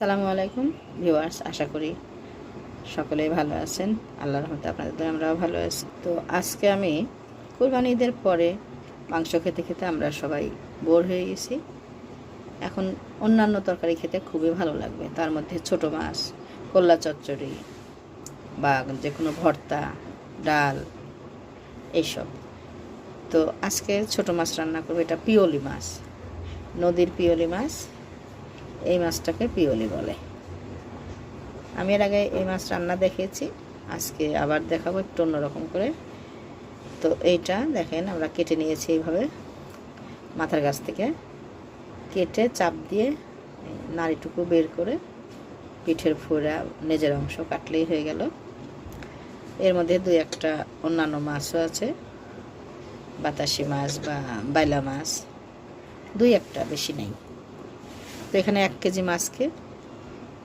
সালামু আলাইকুম ভিউয়ার্স, আশা করি সকলেই ভালো আছেন। আল্লাহর রহমতে আপনাদের আমরাও ভালো আছি। তো আজকে আমি কোরবানি ঈদের পরে মাংস খেতে খেতে আমরা সবাই বোর হয়ে গেছি। এখন অন্যান্য তরকারি খেতে খুবই ভালো লাগবে। তার মধ্যে ছোট মাছ, কল্লা চচ্চড়ি বা যে কোনো ভর্তা, ডাল, এইসব। তো আজকে ছোট মাছ রান্না করব, এটা পিওলি মাছ, নদীর পিওলি মাছ। এই মাছটাকে পিওলি বলে। আমি এর আগে এই মাছ রান্না দেখেছি আজকে আবার দেখাবো একটু অন্যরকম করে। তো এইটা দেখেন, আমরা কেটে নিয়েছি এইভাবে মাথার গাছ থেকে। কেটে চাপ দিয়ে নাড়িটুকু বের করে পিঠের ফোড়া, নেজের অংশ কাটলেই হয়ে গেল। এর মধ্যে দুই একটা অন্যান্য মাছও আছে, বাতাসি মাছ বা বাইলা মাছ, দুই একটা বেশি নেই। তো এখানে এক কেজি মাছকে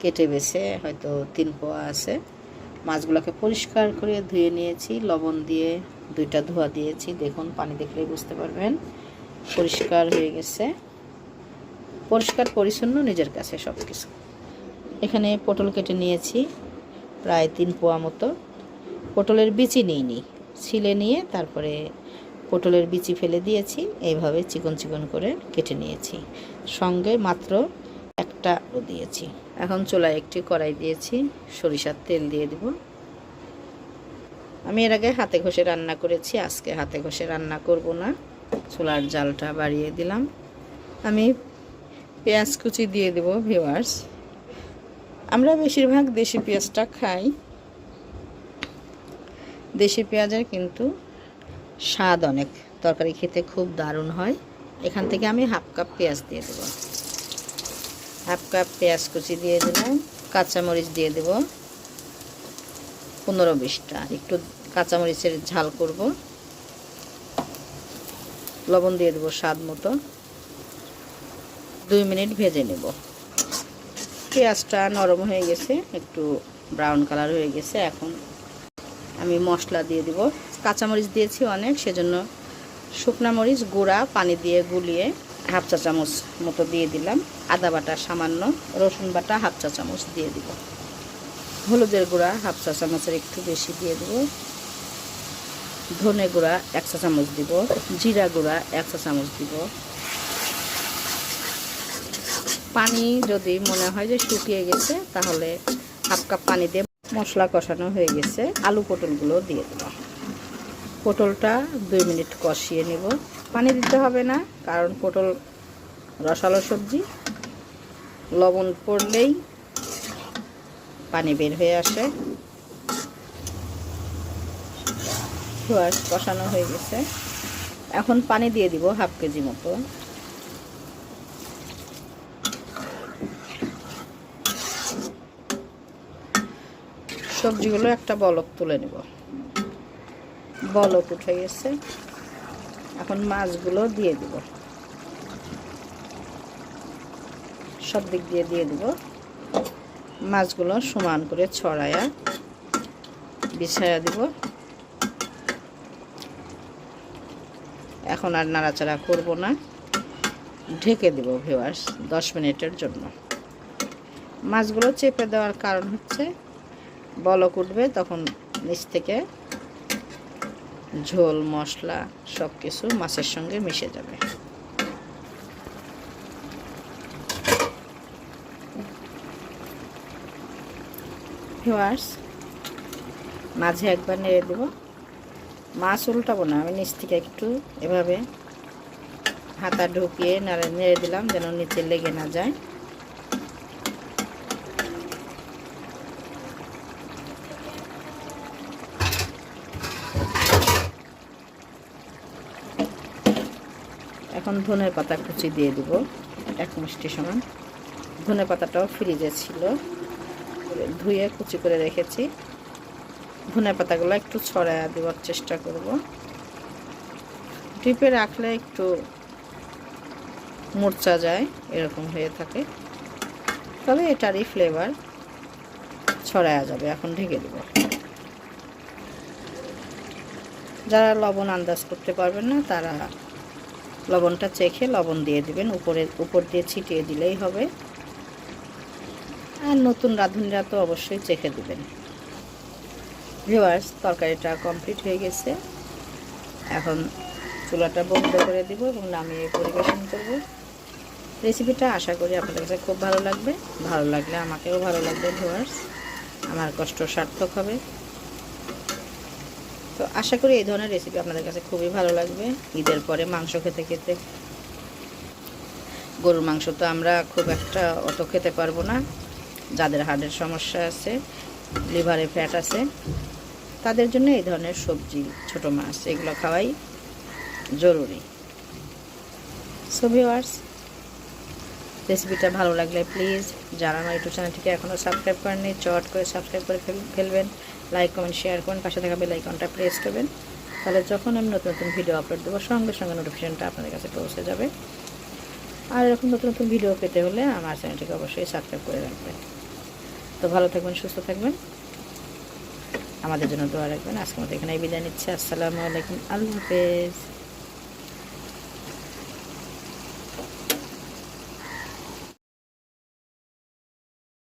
কেটে বেছে হয়তো তিন পোয়া আছে। মাছগুলোকে পরিষ্কার করে ধুয়ে নিয়েছি, লবণ দিয়ে দুইটা ধোয়া দিয়েছি। দেখুন, পানি দেখলেই বুঝতে পারবেন, পরিষ্কার হয়ে গেছে। পরিষ্কার, পরিচ্ছন্ন, নিজের কাছে সব কিছু এখানে পটল কেটে নিয়েছি, প্রায় তিন পোয়া মতো। পটলের বিচি নিইনি, ছিলে নিয়ে তারপরে পটলের বিচি ফেলে দিয়েছি, এইভাবে চিকন চিকন করে কেটে নিয়েছি। সঙ্গে মাত্র একটা দিয়েছি। এখন চোলায় একটি কড়াই দিয়েছি, সরিষার তেল দিয়ে দিব। আমি এর আগে হাতে ঘষে রান্না করেছি, আজকে হাতে ঘষে রান্না করব না। চুলার জালটা বাড়িয়ে দিলাম। আমি পেঁয়াজ কুচি দিয়ে দেব ভিওয়ার্স আমরা বেশিরভাগ দেশি পেঁয়াজটা খাই। দেশি পেঁয়াজের কিন্তু স্বাদ অনেক। তরকারি খেতে খুব দারুণ হয়। এখান থেকে আমি হাফ কাপ পেঁয়াজ দিয়ে দেবো। হাফ কাপ পেঁয়াজ কুচি দিয়ে দিলাম, কাঁচামরিচ দিয়ে দেব। পনেরো বিশটা, একটু কাঁচামরিচের ঝাল করব। লবণ দিয়ে দেবো স্বাদ মতো। দুই মিনিট ভেজে নেব। পেঁয়াজটা নরম হয়ে গেছে, একটু ব্রাউন কালার হয়ে গেছে, এখন আমি মশলা দিয়ে দিব। কাঁচামরিচ দিয়েছি অনেক, সেজন্য শুকনা মরিচ, গুঁড়া, পানি দিয়ে গুলিয়ে হাফ চা চামচ মতো দিয়ে দিলাম। আদা বাটা সামান্য, রসুন বাটা হাফ চা চামচ দিয়ে দিব। হলুদের গুঁড়া হাফ চা চামচের একটু বেশি দিয়ে দেব। ধনে গুঁড়া এক চা চামচ দিব। জিরা গুঁড়া এক চা চামচ দিব। পানি যদি মনে হয় যে শুকিয়ে গেছে, তাহলে হাফ কাপ পানি দিয়ে মশলা কষানো হয়ে গেছে। আলু পটলগুলো দিয়ে দেব। পটলটা দুই মিনিট কষিয়ে নেব। পানি দিতে হবে না, কারণ পটল রসালো সবজি। লবণ পড়লেই পানি বের হয়ে আসে। কষানো হয়ে গেছে। এখন পানি দিয়ে দিব হাফ কেজি মতো। সবজিগুলো একটা বলক তুলে নেব। বলক উঠে গেছে। এখন মাছগুলো দিয়ে দিব। সব দিক দিয়ে দিয়ে দিব। মাছগুলো সমান করে ছড়ায়া বিছায়া দিব। এখন আর নাড়াচাড়া করব না। ঢেকে দেব ভিওয়ার্স দশ মিনিটের জন্য। মাছগুলো চেপে দেওয়ার কারণ হচ্ছে বলক উঠবে, তখন নিচ থেকে ঝোল, মশলা সব কিছু মাছের সঙ্গে মিশে যাবে। মাঝে একবার নেড়ে দেবো। মাছ উল্টাবো না, আমি নিচ থেকে একটু এভাবে হাতা ঢুকিয়ে নাড়ে নেড়ে দিলাম যেন নিচে লেগে না যায়। এখন ধনের পাতা কুচি দিয়ে দিব। এক মিষ্টি সমান। ধনে পাতাটাও ফ্রিজে ছিল। ধুয়ে কুচি করে রেখেছি। ধনে পাতাগুলো একটু ছড়ায় দেওয়ার চেষ্টা করব। টিপে রাখলে একটু মূর্চা যায়, এরকম হয়ে থাকে। তবে এটারই ফ্লেভার ছড়ায়া যাবে, এখন ঢেকে দেব। যারা লবণ আন্দাজ করতে পারবেন না, তারা লবণটা চেখে লবণ দিয়ে দিবেন। উপরে, উপর দিয়ে ছিটিয়ে দিলেই হবে। আর নতুন রাঁধুনিরা তো অবশ্যই চেখে দেবেন। ভিওয়ার্স তরকারিটা কমপ্লিট হয়ে গেছে। এখন চুলাটা বন্ধ করে দিব এবং নামিয়ে পরিবেশন করব। রেসিপিটা আশা করি আপনাদের কাছে খুব ভালো লাগবে। ভালো লাগলে আমাকেও ভালো লাগবে ভিওয়ার্স আমার কষ্ট সার্থক হবে। তো আশা করি এই ধরনের রেসিপি আপনাদের কাছে খুবই ভালো লাগবে। ঈদের পরে মাংস খেতে খেতে। গরুর মাংস তো আমরা খুব একটা অত খেতে পারব না। যাদের হার্টের সমস্যা আছে, লিভারে ফ্যাট আছে, তাদের জন্য এই ধরনের সবজি, ছোট মাছ, এগুলো খাওয়াই জরুরি। সো ভিওয়ার্স রেসিপিটা ভালো লাগলে প্লিজ যারা আমার ইউটিউব চ্যানেলটিকে এখনও সাবস্ক্রাইব করেননি, চট করে সাবস্ক্রাইব করে ফেল- ফেলবেন। লাইক কমেন্ট শেয়ার করুন পাশে থাকা বেল আইকনটা প্রেস করবেন। তাহলে যখন আমি নতুন নতুন ভিডিও আপলোড দেবো, সঙ্গে সঙ্গে নোটিফিকেশনটা আপনাদের কাছে পৌঁছে যাবে। আর এরকম নতুন নতুন ভিডিও পেতে হলে আমার চ্যানেলটিকে অবশ্যই সাবস্ক্রাইব করে রাখবেন। তো ভালো থাকবেন, সুস্থ থাকবেন। আমাদের জন্য দোয়া রাখবেন। আজকে মতো এখানে বিদায় নিচ্ছে। আসসালামু আলাইকুম। আল্লাহ হাফেজ।